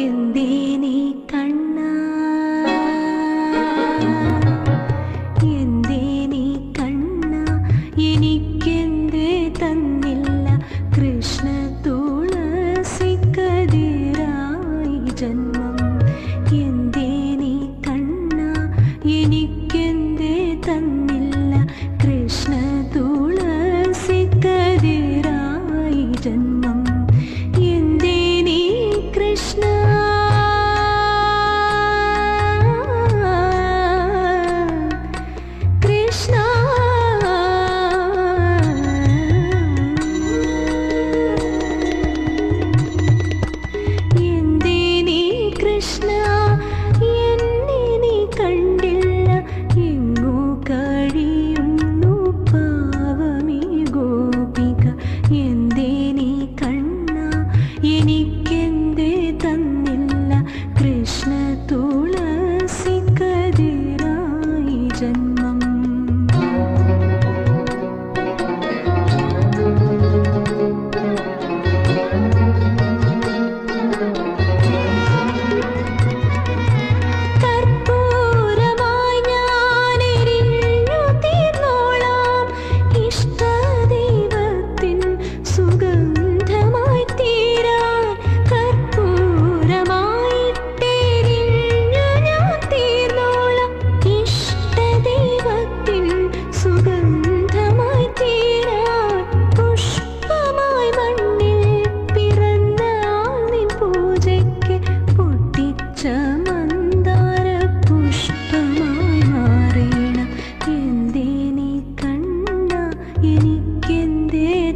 എന്തിനീ കണ്ണ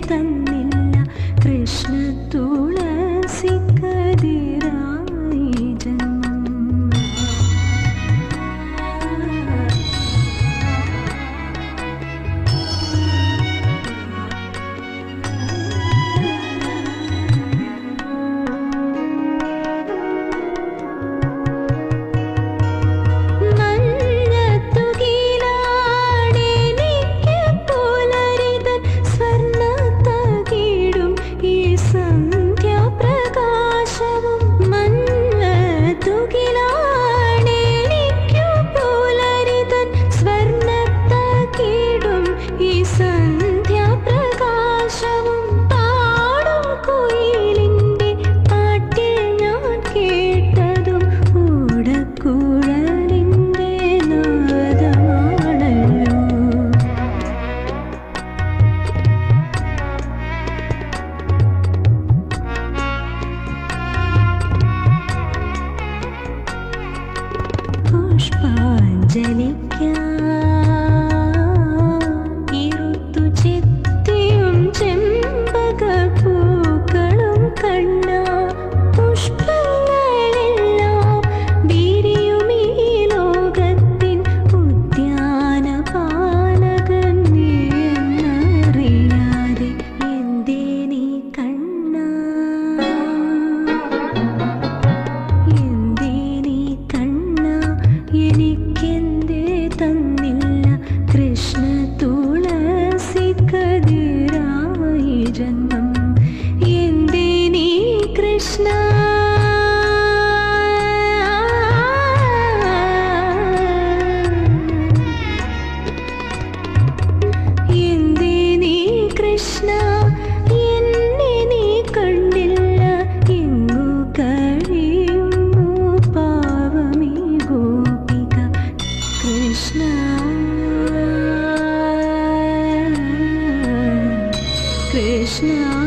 them. ജനിക്കാം. ജന്മം. എന്തേ നീ കൃഷ്ണ. എന്തേ നീ കൃഷ്ണ. എന്നെ നീ കണ്ടില്ല. എങ്ങു കഴിയുന്നു പാവമേ ഗോപിക കൃഷ്ണ. Snow.